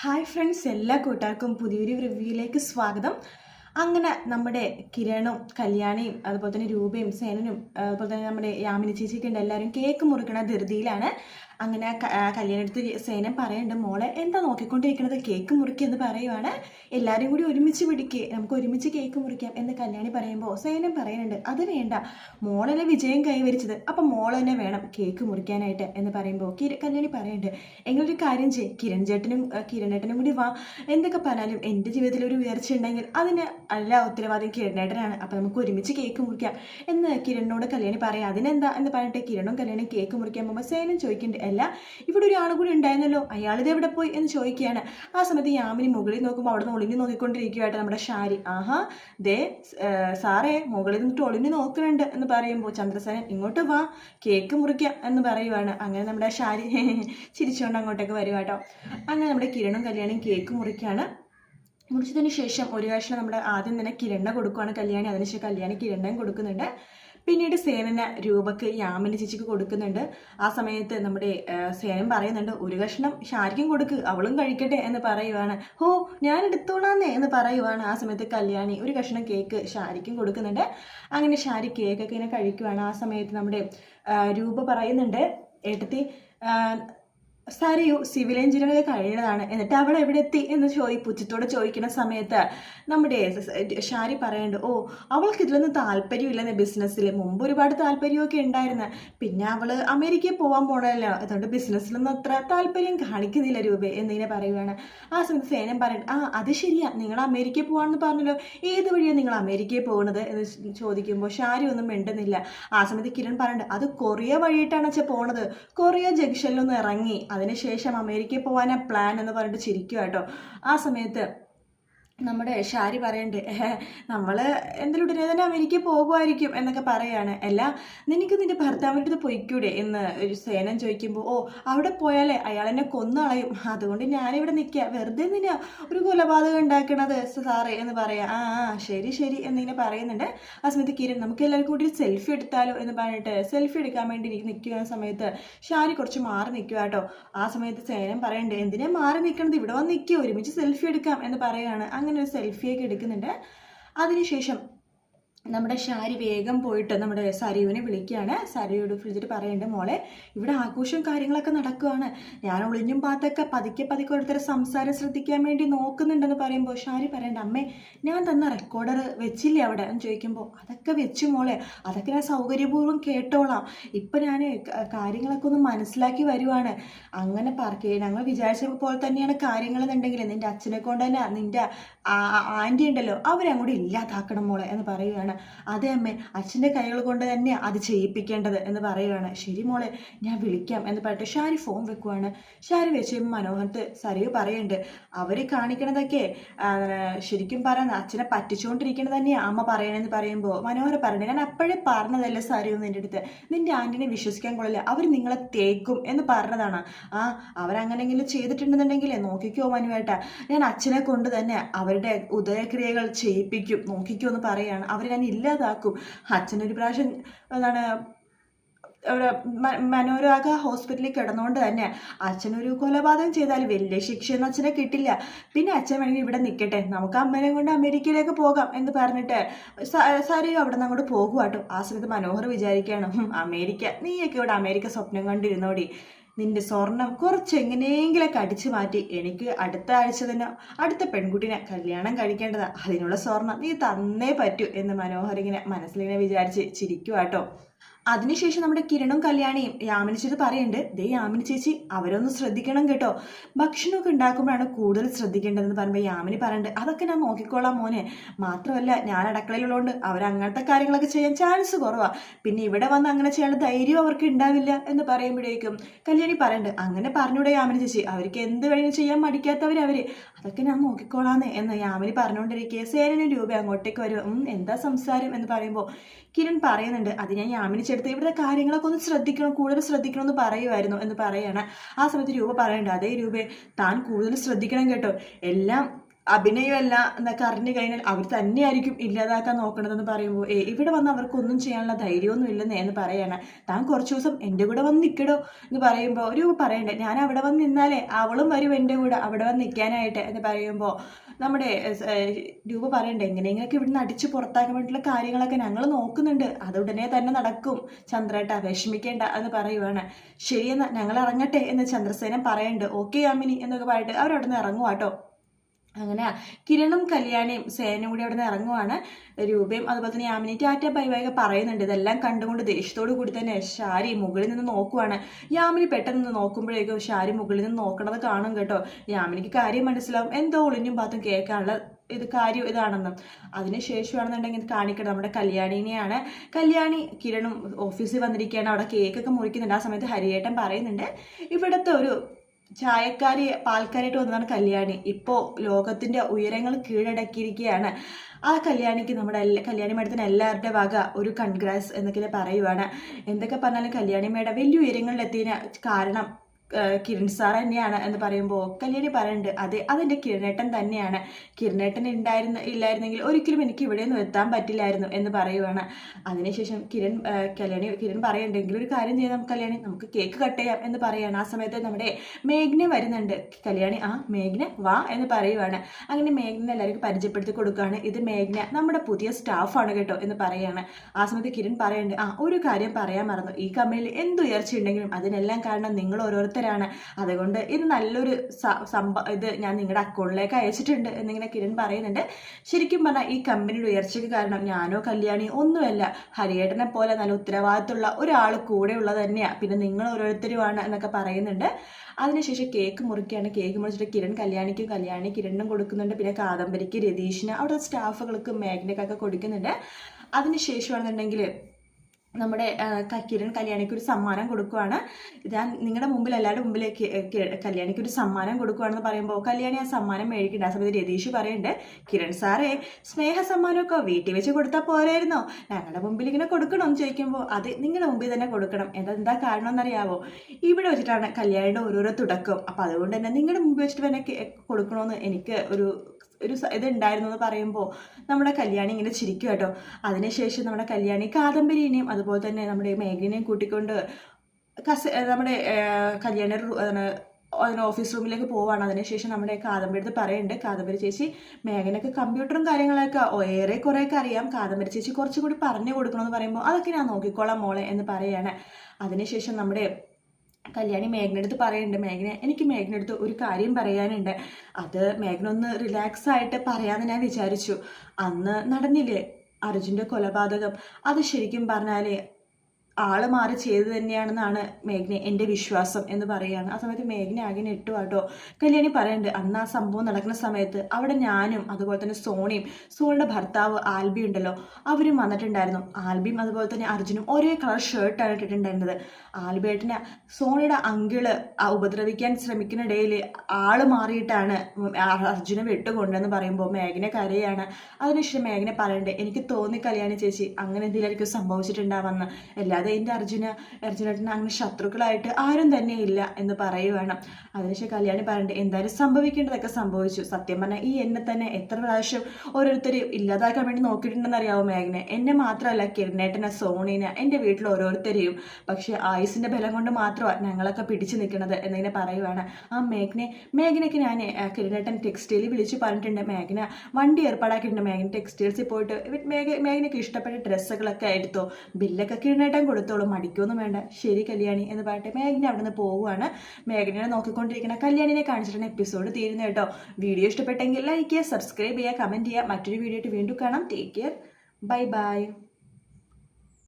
Hi friends എല്ലാ കൂട്ടുകാർക്കും പുതിയൊരു റിവ്യൂയിലേക്ക് സ്വാഗതം. അങ്ങനെ നമ്മുടെ കിരണും കല്യാണിയും അതുപോലെ തന്നെ രൂപയും സേനനും അതുപോലെ തന്നെ നമ്മുടെ യാമിനി ചേച്ചിയൊക്കെ ഉണ്ട്. എല്ലാവരും കേക്ക് മുറിക്കണ ധൃതിയിലാണ്. അങ്ങനെ കല്യാണത്തിൽ ആ കല്യാണടുത്ത് സേനം പറയുന്നുണ്ട് മോളെ എന്താ നോക്കിക്കൊണ്ടിരിക്കുന്നത് കേക്ക് മുറിക്കുക എന്ന് പറയുവാണ്. എല്ലാവരും കൂടി ഒരുമിച്ച് പിടിക്കുക നമുക്ക് ഒരുമിച്ച് കേക്ക് മുറിക്കാം എന്ന് കല്യാണി പറയുമ്പോൾ സേനം പറയുന്നുണ്ട് അത് വേണ്ട. മോളല്ലേ വിജയം കൈവരിച്ചത്. അപ്പം മോൾ തന്നെ വേണം കേക്ക് മുറിക്കാനായിട്ട് എന്ന് പറയുമ്പോൾ കിര കല്യാണി പറയുന്നുണ്ട് എങ്ങളൊരു കാര്യം ചെയ്യും. കിരൺ ചേട്ടനും കിരൺ കിരണേട്ടനും കൂടി വാ. എന്തൊക്കെ പറഞ്ഞാലും എന്റെ ജീവിതത്തിൽ ഒരു ഉയർച്ച ഉണ്ടെങ്കിൽ അതിന് അല്ല ഉത്തരവാദിയും കിരണേട്ടനാണ് അപ്പം നമുക്ക് ഒരുമിച്ച് കേക്ക് മുറിക്കാം എന്ന് കിരണിനോട് കല്യാണി പറയാം. അതിനെന്താ? എന്ന് പറഞ്ഞിട്ട് കിരണും കല്യാണി കേക്ക് മുറിക്കാൻ പോകുമ്പോൾ സേനം ചോദിക്കുന്നുണ്ട് അല്ല ഇവിടെ ഒരു ആൾ കൂടി ഉണ്ടായിരുന്നല്ലോ. അയാളിത് എവിടെ പോയി എന്ന് ചോദിക്കുകയാണ്. ആ സമയത്ത് യാമിനി മുകളിൽ നോക്കുമ്പോൾ അവിടെ നിന്ന് ഒളിഞ്ഞു നോക്കിക്കൊണ്ടിരിക്കുകയായിട്ട് നമ്മുടെ ഷാരി ആഹാ ദേ സാറേ മുകളിൽ നിന്നിട്ട് ഒളിഞ്ഞു നോക്കുന്നുണ്ട് എന്ന് പറയുമ്പോൾ ചന്ദ്രസേനൻ ഇങ്ങോട്ട് വാ കേക്ക് മുറിക്കുക എന്ന് പറയുവാണ്. അങ്ങനെ നമ്മുടെ ഷാരി ചിരിച്ചുകൊണ്ട് അങ്ങോട്ടേക്ക് വരുവാട്ടോ അങ്ങനെ നമ്മുടെ കിരണും കല്യാണിയും കേക്ക് മുറിക്കുകയാണ് മുറിച്ചതിന് ശേഷം ഒരു കഷ്ണം നമ്മുടെ ആദ്യം തന്നെ കിരണ്ണ കൊടുക്കുവാണ് കല്യാണി. അതിനുശേഷം കല്യാണി കിരണ്ണയും കൊടുക്കുന്നുണ്ട്. പിന്നീട് സേനന രൂപക്ക് യാമിനി ചേച്ചിക്ക് കൊടുക്കുന്നുണ്ട്. ആ സമയത്ത് നമ്മുടെ സേനൻ പറയുന്നുണ്ട് ഒരു കഷ്ണം ഷാരിക്കും കൊടുക്ക് അവളും കഴിക്കട്ടെ എന്ന് പറയുവാണ്. ഹോ ഞാൻ എടുത്തോളാന്നേ എന്ന് പറയുവാണ് ആ സമയത്ത് കല്യാണി. ഒരു കഷ്ണം കേക്ക് ഷാരിക്കും കൊടുക്കുന്നുണ്ട്. അങ്ങനെ ഷാരി കേക്കൊക്കെ ഇങ്ങനെ കഴിക്കുവാണ്. ആ സമയത്ത് നമ്മുടെ രൂപ പറയുന്നുണ്ട് ഏട്ടത്തി സരയു സിവിൽ എഞ്ചിനീയറിംഗ് കഴിയുന്നതാണ് എന്നിട്ട് അവൾ എവിടെ എത്തി എന്ന് ചോദി പുച്ചത്തോട് ചോദിക്കുന്ന സമയത്ത് നമ്മുടെ ഷാരി പറയുന്നുണ്ട് ഓ അവൾക്ക് ഇതിലൊന്നും താല്പര്യമില്ലെന്ന് ബിസിനസ്സിൽ. മുമ്പ് ഒരുപാട് താല്പര്യമൊക്കെ ഉണ്ടായിരുന്നു. പിന്നെ അവൾ അമേരിക്കയിൽ പോകാൻ പോണല്ലോ അതുകൊണ്ട് ബിസിനസ്സിലൊന്നും അത്ര താല്പര്യം കാണിക്കുന്നില്ല രൂപേ എന്നിങ്ങനെ പറയുകയാണ് ആ സമയത്ത് സേനം പറയുന്നുണ്ട് ആ അത് ശരിയാ. നിങ്ങൾ അമേരിക്കയിൽ പോകാമെന്ന് പറഞ്ഞല്ലോ. ഏത് വഴിയാണ് നിങ്ങൾ അമേരിക്കയിൽ പോകുന്നത് എന്ന് ചോദിക്കുമ്പോൾ ഷാരി ഒന്നും മിണ്ടുന്നില്ല. ആ സമയത്ത് കിരൺ പറയുന്നുണ്ട് അത് കൊറിയ വഴിയിട്ടാണ് വെച്ചാൽ പോണത്. കൊറിയ ജംഗ്ഷനിലൊന്ന് ഇറങ്ങി. അതിനുശേഷം അമേരിക്കയിൽ പോകാനാണ് പ്ലാൻ എന്ന് പറഞ്ഞിട്ട് ചിരിക്കുക കേട്ടോ. ആ സമയത്ത് നമ്മുടെ ഷാരി പറയണ്ടേ നമ്മൾ എന്തെങ്കിലും ഉടനെ തന്നെ അമേരിക്ക പോകുമായിരിക്കും എന്നൊക്കെ പറയാണ്. അല്ല നിനക്ക് നിന്റെ ഭർത്താവിന്റെ അടുത്ത് പൊയ്ക്കൂടെ? എന്ന് ഒരു സേനൻ ചോദിക്കുമ്പോൾ ഓ അവിടെ പോയാലേ അയാൾ എന്നെ കൊന്നളയും. അതുകൊണ്ട് ഞാനിവിടെ നിൽക്കുക വെറുതെ നിന്നെ ഒരു കൊലപാതകം ഉണ്ടാക്കണത് സാറേ? എന്ന് പറയാം. ആ ആ ശരി ശരി എന്നിങ്ങനെ പറയുന്നുണ്ട്. ആ സമയത്ത് കിരൺ നമുക്ക് എല്ലാവർക്കും കൂടി സെൽഫി എടുത്താലോ? എന്ന് പറഞ്ഞിട്ട് സെൽഫി എടുക്കാൻ വേണ്ടി നിൽക്കുന്ന സമയത്ത് ഷാരി കുറച്ച് മാറി നിൽക്കുക കേട്ടോ ആ സമയത്ത് സേനൻ പറയണ്ടേ എന്തിനാ മാറി നിൽക്കണത് ഇവിടെ വന്ന് നിൽക്കുക ഒരുമിച്ച് സെൽഫി എടുക്കാം എന്ന് പറയുകയാണ് അങ്ങനെ ഒരു സെൽഫിയൊക്കെ എടുക്കുന്നുണ്ട്. അതിനുശേഷം നമ്മുടെ ഷാരി വേഗം പോയിട്ട് നമ്മുടെ സരയുവിനെ വിളിക്കുകയാണ്. സരയോട് വിളിച്ചിട്ട് പറയുന്നുണ്ട് മോളെ ഇവിടെ ആഘോഷവും കാര്യങ്ങളൊക്കെ നടക്കുകയാണ് ഞാൻ ഒളിഞ്ഞും പാത്തൊക്കെ പതുക്കെ പതുക്കെ ഓരോരുത്തരെ സംസാരം ശ്രദ്ധിക്കാൻ വേണ്ടി നോക്കുന്നുണ്ടെന്ന് പറയുമ്പോൾ ഷാരി പറയേണ്ട അമ്മേ ഞാൻ തന്ന റെക്കോർഡർ വെച്ചില്ലേ അവിടെ? എന്ന് ചോദിക്കുമ്പോൾ അതൊക്കെ വെച്ചു മോളെ അതൊക്കെ ഞാൻ സൗകര്യപൂർവം കേട്ടോളാം. ഇപ്പം ഞാൻ കാര്യങ്ങളൊക്കെ ഒന്ന് മനസ്സിലാക്കി വരുവാണ്. അങ്ങനെ പറക്കുക ഞങ്ങൾ വിചാരിച്ച പോലെ തന്നെയാണ് കാര്യങ്ങളെന്നുണ്ടെങ്കിൽ നിന്റെ അച്ഛനെ കൊണ്ട് തന്നെ നിന്റെ ആന്റി ഉണ്ടല്ലോ അവരെ അങ്ങോട്ട് ഇല്ലാതാക്കണം മോളെ എന്ന് പറയുകയാണ്. അതേ അമ്മേ അച്ഛന്റെ കൈകൾ കൊണ്ട് തന്നെ അത് ചെയ്യിപ്പിക്കേണ്ടത് എന്ന് പറയുകയാണ്. ശരി മോളെ ഞാൻ വിളിക്കാം എന്ന് പറഞ്ഞിട്ട് ഷാരി ഫോൺ വെക്കുവാണ്. ഷാരി വെച്ച് മനോഹരത്ത് സരിയു പറയുന്നുണ്ട് അവർ കാണിക്കണതൊക്കെ ശരിക്കും പറയുന്ന അച്ഛനെ പറ്റിച്ചുകൊണ്ടിരിക്കണത് തന്നെ അമ്മ പറയണെന്ന് പറയുമ്പോൾ മനോഹര പറഞ്ഞു ഞാൻ അപ്പോഴേ പറഞ്ഞതല്ലേ സരിയു നിന്റെ അടുത്ത്. നിന്റെ ആന്റിനെ വിശ്വസിക്കാൻ കൊള്ളില്ല. അവർ നിങ്ങളെ തേക്കും എന്ന് പറഞ്ഞതാണ്. ആ അവരങ്ങനെങ്കിലും ചെയ്തിട്ടുണ്ടെന്നുണ്ടെങ്കിൽ നോക്കിക്കോ മനുവേട്ട. ഞാൻ അച്ഛനെ കൊണ്ട് തന്നെ അവരുടെ ഉദയക്രിയകൾ ചെയ്യിപ്പിക്കും നോക്കിക്കോ എന്ന് പറയാണ് അവരെ ഞാൻ ഇല്ലാതാക്കും. അച്ഛനൊരു പ്രാവശ്യം എന്താണ് അവിടെ മനോരാഗ ഹോസ്പിറ്റലിൽ കിടന്നുകൊണ്ട് തന്നെ അച്ഛനൊരു കൊലപാതകം ചെയ്താൽ വലിയ ശിക്ഷയൊന്നും അച്ഛനെ കിട്ടില്ല. പിന്നെ അച്ഛൻ വേണമെങ്കിൽ ഇവിടെ നിൽക്കട്ടെ. നമുക്ക് അമ്മേനെ കൊണ്ട് അമേരിക്കയിലേക്ക് പോകാം എന്ന് പറഞ്ഞിട്ട് സാരിയും അവിടെ നിന്ന് അങ്ങോട്ട് പോകുവാട്ടോ. ആ സമയത്ത് മനോഹർ വിചാരിക്കുകയാണ് അമേരിക്ക നീയൊക്കെ ഇവിടെ അമേരിക്ക സ്വപ്നം കണ്ടിരുന്നോടി. നിന്റെ സ്വർണം കുറച്ച് എങ്ങനെയെങ്കിലൊക്കെ അടിച്ചു മാറ്റി എനിക്ക് അടുത്ത ആഴ്ച തന്നെ അടുത്ത പെൺകുട്ടിനെ കല്യാണം കഴിക്കേണ്ടതാ. അതിനുള്ള സ്വർണം നീ തന്നേ പറ്റൂ എന്ന് മനോഹർ ഇങ്ങനെ മനസ്സിലിങ്ങനെ വിചാരിച്ച് ചിരിക്കുക കേട്ടോ അതിനുശേഷം നമ്മുടെ കിരണും കല്യാണിയും യാമിനി ചേച്ചി പറയുന്നുണ്ട് ദേ യാമിനി ചേച്ചി അവരൊന്ന് ശ്രദ്ധിക്കണം കേട്ടോ. ഭക്ഷണമൊക്കെ ഉണ്ടാക്കുമ്പോഴാണ് കൂടുതൽ ശ്രദ്ധിക്കേണ്ടതെന്ന് പറയുമ്പോൾ യാമിനി പറയുന്നുണ്ട് അതൊക്കെ ഞാൻ നോക്കിക്കോളാം മോനെ. മാത്രമല്ല ഞാൻ അടുക്കളയിലുള്ളതുകൊണ്ട് അവർ അങ്ങനത്തെ കാര്യങ്ങളൊക്കെ ചെയ്യാൻ ചാൻസ് കുറവാണ് പിന്നെ ഇവിടെ വന്ന് അങ്ങനെ ചെയ്യാനുള്ള ധൈര്യം അവർക്ക് ഉണ്ടാവില്ല എന്ന് പറയുമ്പോഴേക്കും കല്യാണി പറയുന്നുണ്ട് അങ്ങനെ പറഞ്ഞൂടെ യാമിനി ചേച്ചി. അവർക്ക് എന്ത് വേണമെങ്കിലും ചെയ്യാൻ മടിക്കാത്തവർ അവർ അതൊക്കെ ഞാൻ നോക്കിക്കോളാന്ന്. എന്ന് യാമിനി പറഞ്ഞുകൊണ്ടിരിക്കുക സേനനും രൂപ അങ്ങോട്ടേക്ക് വരും. എന്താ സംസാരം എന്ന് പറയുമ്പോൾ കിരൺ പറയുന്നുണ്ട് അത് ഞാൻ യാമിനി ചേർത്ത് ഇവിടെ കാര്യങ്ങളൊക്കെ ഒന്ന് ശ്രദ്ധിക്കണം കൂടുതൽ ശ്രദ്ധിക്കണം എന്ന് പറയുമായിരുന്നു എന്ന് പറയാണ്. ആ സമയത്ത് രൂപ പറയണ്ട. അതേ രൂപേ താൻ കൂടുതൽ ശ്രദ്ധിക്കണം കേട്ടോ. എല്ലാം അഭിനയമല്ല എന്നൊക്കെ അറിഞ്ഞു കഴിഞ്ഞാൽ അവർ തന്നെയായിരിക്കും ഇല്ലാതാക്കാൻ നോക്കണതെന്ന് പറയുമ്പോൾ ഏ ഇവിടെ വന്ന് അവർക്കൊന്നും ചെയ്യാനുള്ള ധൈര്യമൊന്നും ഇല്ലെന്ന് എന്ന് പറയാണ്. താൻ കുറച്ച് ദിവസം എന്റെ കൂടെ വന്ന് നിൽക്കടോ എന്ന് പറയുമ്പോൾ ഒരു പറയണ്ടേ ഞാൻ അവിടെ വന്ന് നിന്നാലേ അവളും വരും എന്റെ കൂടെ അവിടെ വന്ന് നിൽക്കാനായിട്ട് എന്ന് പറയുമ്പോൾ നമ്മുടെ രൂപ പറയണ്ടേ എങ്ങനെയെങ്കിലൊക്കെ ഇവിടുന്ന് അടിച്ച് പുറത്താക്കാൻ വേണ്ടിയിട്ടുള്ള കാര്യങ്ങളൊക്കെ ഞങ്ങൾ നോക്കുന്നുണ്ട്. അത് ഉടനെ തന്നെ നടക്കും. ചന്ദ്രേട്ട വിഷമിക്കേണ്ട എന്ന് പറയുവാണ്. ശരിയെന്നാ ഞങ്ങൾ ഇറങ്ങട്ടെ എന്ന് ചന്ദ്രസേനൻ പറയുന്നുണ്ട് ഓക്കെ യാമിനി എന്നൊക്കെ പറഞ്ഞിട്ട് അവരവിടെ നിന്ന് ഇറങ്ങുവാട്ടോ അങ്ങനെ കിരണും കല്യാണിയും സേനയും കൂടി അവിടെ നിന്ന് ഇറങ്ങുവാണ് രൂപയും. അതുപോലെ തന്നെ യാമിനി ടാറ്റ ബൈ ബൈ പറയുന്നുണ്ട് ഇതെല്ലാം കണ്ടുകൊണ്ട് ദേഷ്യത്തോടു കൂടി തന്നെ ഷാരി മുകളിൽ നിന്ന് നോക്കുവാണ്. യാമിനി പെട്ടെന്ന് നോക്കുമ്പോഴേക്കും ഷാരി മുകളിൽ നിന്ന് നോക്കണത് കാണും കേട്ടോ. യാമിനിക്ക് കാര്യം മനസ്സിലാവും. എന്തോ ഒളിഞ്ഞും പാത്തും കേൾക്കാനുള്ള ഇത് കാര്യം ഇതാണെന്നും. അതിനുശേഷമാണെന്നുണ്ടെങ്കിൽ കാണിക്കണം നമ്മുടെ കല്യാണിനെയാണ്. കല്യാണി കിരണും ഓഫീസിൽ വന്നിരിക്കുകയാണ്. അവിടെ കേക്കൊക്കെ മുറിക്കുന്നുണ്ട്. ആ സമയത്ത് ഹരിയേട്ടൻ പറയുന്നുണ്ട് ഇവിടുത്തെ ഒരു ചായക്കാരി പാൽക്കാരായിട്ട് വന്നതാണ് കല്യാണി. ഇപ്പോൾ ലോകത്തിന്റെ ഉയരങ്ങൾ കീഴടക്കിയിരിക്കുകയാണ്. ആ കല്യാണിക്ക് നമ്മുടെ എല്ലാ കല്യാണി മേഡത്തിന് എല്ലാവരുടെ വക ഒരു കൺഗ്രാസ് എന്നൊക്കെ പറയുവാണ്. എന്തൊക്കെ പറഞ്ഞാലും കല്യാണി മേഡം വലിയ ഉയരങ്ങളിലെത്തിയതിന് കാരണം കിരൺ സാർ തന്നെയാണ് എന്ന് പറയുമ്പോൾ കല്യാണി പറയുന്നുണ്ട് അതെ അതെന്റെ കിരണേട്ടൻ തന്നെയാണ്. കിരണേട്ടൻ ഉണ്ടായിരുന്ന ഇല്ലായിരുന്നെങ്കിൽ ഒരിക്കലും എനിക്ക് ഇവിടെ ഒന്നും എത്താൻ പറ്റില്ലായിരുന്നു എന്ന് പറയുവാണ്. അതിനുശേഷം കിരൺ കല്യാണി കിരൺ പറയുന്നുണ്ടെങ്കിൽ ഒരു കാര്യം ചെയ്യാം കല്യാണി. നമുക്ക് കേക്ക് കട്ട് ചെയ്യാം എന്ന് പറയുകയാണ് ആ സമയത്ത് നമ്മുടെ മേഘ്ന വരുന്നുണ്ട്. കല്യാണി ആ മേഘ്ന വാ എന്ന് പറയുവാണ്. അങ്ങനെ മേഘ്ന എല്ലാവർക്കും പരിചയപ്പെടുത്തി കൊടുക്കുകയാണ് ഇത് മേഘ്ന നമ്മുടെ പുതിയ സ്റ്റാഫാണ് കേട്ടോ എന്ന് പറയുകയാണ് ആ സമയത്ത് കിരൺ പറയുന്നുണ്ട് ആ ഒരു കാര്യം പറയാൻ മറന്നു. ഈ കമ്പനിയിൽ എന്ത് ഉയർച്ച ഉണ്ടെങ്കിലും അതിനെല്ലാം കാരണം നിങ്ങൾ ഓരോരുത്തരാണ് അതുകൊണ്ട് ഇത് നല്ലൊരു സംഭവം സംഭ ഇത് ഞാൻ നിങ്ങളുടെ അക്കൗണ്ടിലേക്ക് അയച്ചിട്ടുണ്ട് എന്നിങ്ങനെ കിരൺ പറയുന്നുണ്ട്. ശരിക്കും പറഞ്ഞാൽ ഈ കമ്പനിയുടെ ഉയർച്ചയ്ക്ക് കാരണം ഞാനോ കല്യാണി ഒന്നുമല്ല. ഹരിയേട്ടനെ പോലെ നല്ല ഉത്തരവാദിത്തമുള്ള ഒരാൾ കൂടെ ഉള്ളത് തന്നെയാണ് പിന്നെ നിങ്ങൾ ഓരോരുത്തരുമാണ് എന്നൊക്കെ പറയുന്നുണ്ട്. അതിനുശേഷം കേക്ക് മുറിക്കുകയാണ്. കേക്ക് മുറിച്ചിട്ട് കിരൺ കല്യാണിക്കും കല്യാണി കിരണിനും കൊടുക്കുന്നുണ്ട്. പിന്നെ കാദംബരിക്ക് രതീഷിന് അവിടെ സ്റ്റാഫുകൾക്ക് മാഗ്നക്കൊക്കെ കൊടുക്കുന്നുണ്ട്. അതിനുശേഷമാണെന്നുണ്ടെങ്കിൽ നമ്മുടെ കക്കിരൻ കല്യാണിക്ക് ഒരു സമ്മാനം കൊടുക്കുവാണ്. ഞാൻ നിങ്ങളുടെ മുമ്പിൽ എല്ലാവരുടെ മുമ്പിലേക്ക് കല്യാണിക്ക് ഒരു സമ്മാനം കൊടുക്കുവാണെന്ന് പറയുമ്പോൾ കല്യാണി ആ സമ്മാനം മേടിക്കേണ്ട. ആ സമയത്ത് രതീഷ് പറയുന്നുണ്ട് കിരൺ സാറേ സ്നേഹ സമ്മാനമൊക്കെ വീട്ടിൽ വെച്ച് കൊടുത്താൽ പോരായിരുന്നോ? ഞങ്ങളുടെ മുമ്പിൽ ഇങ്ങനെ കൊടുക്കണമെന്ന് ചോദിക്കുമ്പോൾ അത് നിങ്ങളുടെ മുമ്പിൽ തന്നെ കൊടുക്കണം. എന്താ കാരണം എന്നറിയാവോ? ഇവിടെ വെച്ചിട്ടാണ് കല്യാണിയുടെ ഓരോരോ തുടക്കം. അപ്പം അതുകൊണ്ട് തന്നെ നിങ്ങളുടെ മുമ്പിൽ വെച്ചിട്ട് തന്നെ കൊടുക്കണമെന്ന് എനിക്ക് ഒരു ഒരു ഇതുണ്ടായിരുന്നു എന്ന് പറയുമ്പോൾ നമ്മുടെ കല്യാണി ഇങ്ങനെ ചിരിക്കും കേട്ടോ. അതിനുശേഷം നമ്മുടെ കല്യാണി കാദംബരിനെയും അതുപോലെ തന്നെ നമ്മുടെ മേഘനെയും കൂട്ടിക്കൊണ്ട് കസ നമ്മുടെ കല്യാണി അതിന് ഓഫീസ് റൂമിലേക്ക് പോവാണ്. അതിനുശേഷം നമ്മുടെ കാദംബരി അടുത്ത് പറയുന്നുണ്ട് കാദംബരി ചേച്ചി മേഘനൊക്കെ കമ്പ്യൂട്ടറും കാര്യങ്ങളൊക്കെ ഏറെ കുറേയൊക്കെ അറിയാം. കാദംബരി ചേച്ചി കുറച്ചുകൂടി പറഞ്ഞു കൊടുക്കണമെന്ന് പറയുമ്പോൾ അതൊക്കെ ഞാൻ നോക്കിക്കോളാം മോളെ എന്ന് പറയാണ്. അതിനുശേഷം നമ്മുടെ കല്യാണി മേഘന അടുത്ത് പറയുന്നുണ്ട് മേഘന എനിക്ക് മേഘന അടുത്ത് ഒരു കാര്യം പറയാനുണ്ട്. അത് മേഘന ഒന്ന് റിലാക്സ് ആയിട്ട് പറയാമെന്ന് ഞാൻ വിചാരിച്ചു. അന്ന് നടന്നില്ലേ അർജുന്റെ കൊലപാതകം? അത് ശരിക്കും പറഞ്ഞാൽ ആൾ മാറി ചെയ്തു തന്നെയാണെന്നാണ് മേഘ്ന എന്റെ വിശ്വാസം എന്ന് പറയുകയാണ്. ആ സമയത്ത് മേഘ്ന ആകെ നെട്ടു കേട്ടോ കല്യാണി പറയുന്നുണ്ട് അന്ന് ആ സംഭവം നടക്കുന്ന സമയത്ത് അവിടെ ഞാനും അതുപോലെ തന്നെ സോണിയും സോണിയുടെ ഭർത്താവ് ആൽബി ഉണ്ടല്ലോ അവരും വന്നിട്ടുണ്ടായിരുന്നു. ആൽബിയും അതുപോലെ തന്നെ അർജുനും ഒരേ കളർ ഷർട്ടാണ് ഇട്ടിട്ടുണ്ടായിരുന്നത്. ആൽബേട്ടിനെ സോണിയുടെ അങ്കിൾ ഉപദ്രവിക്കാൻ ശ്രമിക്കുന്നിടയിൽ ആൾ മാറിയിട്ടാണ് അർജുനെ വിട്ടുകൊണ്ടെന്ന് പറയുമ്പോൾ മേഘന കരയാണ്. അതിനുശേഷം മേഘന പറയണ്ടേ എനിക്ക് തോന്നി കല്യാണി ചേച്ചി അങ്ങനെ എന്തെങ്കിലും സംഭവിച്ചിട്ടുണ്ടാവുമെന്ന്. അല്ലാതെ എന്റെ അർജുന അർജുനേട്ടന് അങ്ങനെ ശത്രുക്കളായിട്ട് ആരും തന്നെ ഇല്ല എന്ന് പറയുവാണ്. അതിനുശേഷം കല്യാണി പറയണ്ടേ എന്തായാലും സംഭവിക്കേണ്ടതൊക്കെ സംഭവിച്ചു. സത്യം പറഞ്ഞാൽ ഈ എന്നെ തന്നെ എത്ര പ്രാവശ്യം ഓരോരുത്തർ ഇല്ലാതാക്കാൻ വേണ്ടി നോക്കിയിട്ടുണ്ടെന്ന് അറിയാവോ മേഘനെ? എന്നെ മാത്രമല്ല കിരണേട്ടനെ സോണിനെ എന്റെ വീട്ടിൽ ഓരോരുത്തരെയും. പക്ഷേ ആയുസിന്റെ ബലം കൊണ്ട് മാത്രമാണ് ഞങ്ങളൊക്കെ പിടിച്ചു നിൽക്കുന്നത് എന്നിങ്ങനെ പറയുവാണ്. ആ മേഘനെ മേഘനയ്ക്ക് ഞാൻ കിരണേട്ടൻ ടെക്സ്റ്റൈൽ വിളിച്ച് പറഞ്ഞിട്ടുണ്ട് മേഘന വണ്ടി ഏർപ്പാടാക്കിയിട്ടുണ്ട്. മേഘന ടെക്സ്റ്റൈൽസിൽ പോയിട്ട് മേഘ മേഘനയ്ക്ക് ഇഷ്ടപ്പെട്ട ഡ്രസ്സുകളൊക്കെ എടുത്തോ. ബില്ലൊക്കെ കിരണേട്ടൻ കൊടുത്തോളൂ മടിക്കൊന്നും വേണ്ട. ശരി കല്യാണി എന്ന് പറഞ്ഞിട്ട് മേഘന അവിടെ നിന്ന് പോവുകയാണ്. മേഘനയെ നോക്കിക്കൊണ്ടിരിക്കുന്ന കല്യാണിനെ കാണിച്ചിട്ടാണ് എപ്പിസോഡ് തീരുന്നത് കേട്ടോ. വീഡിയോ ഇഷ്ടപ്പെട്ടെങ്കിൽ ലൈക്ക് ചെയ്യുക സബ്സ്ക്രൈബ് ചെയ്യുക കമന്റ് ചെയ്യുക. മറ്റൊരു വീഡിയോ ആയിട്ട് വീണ്ടും കാണാം. Take care bye bye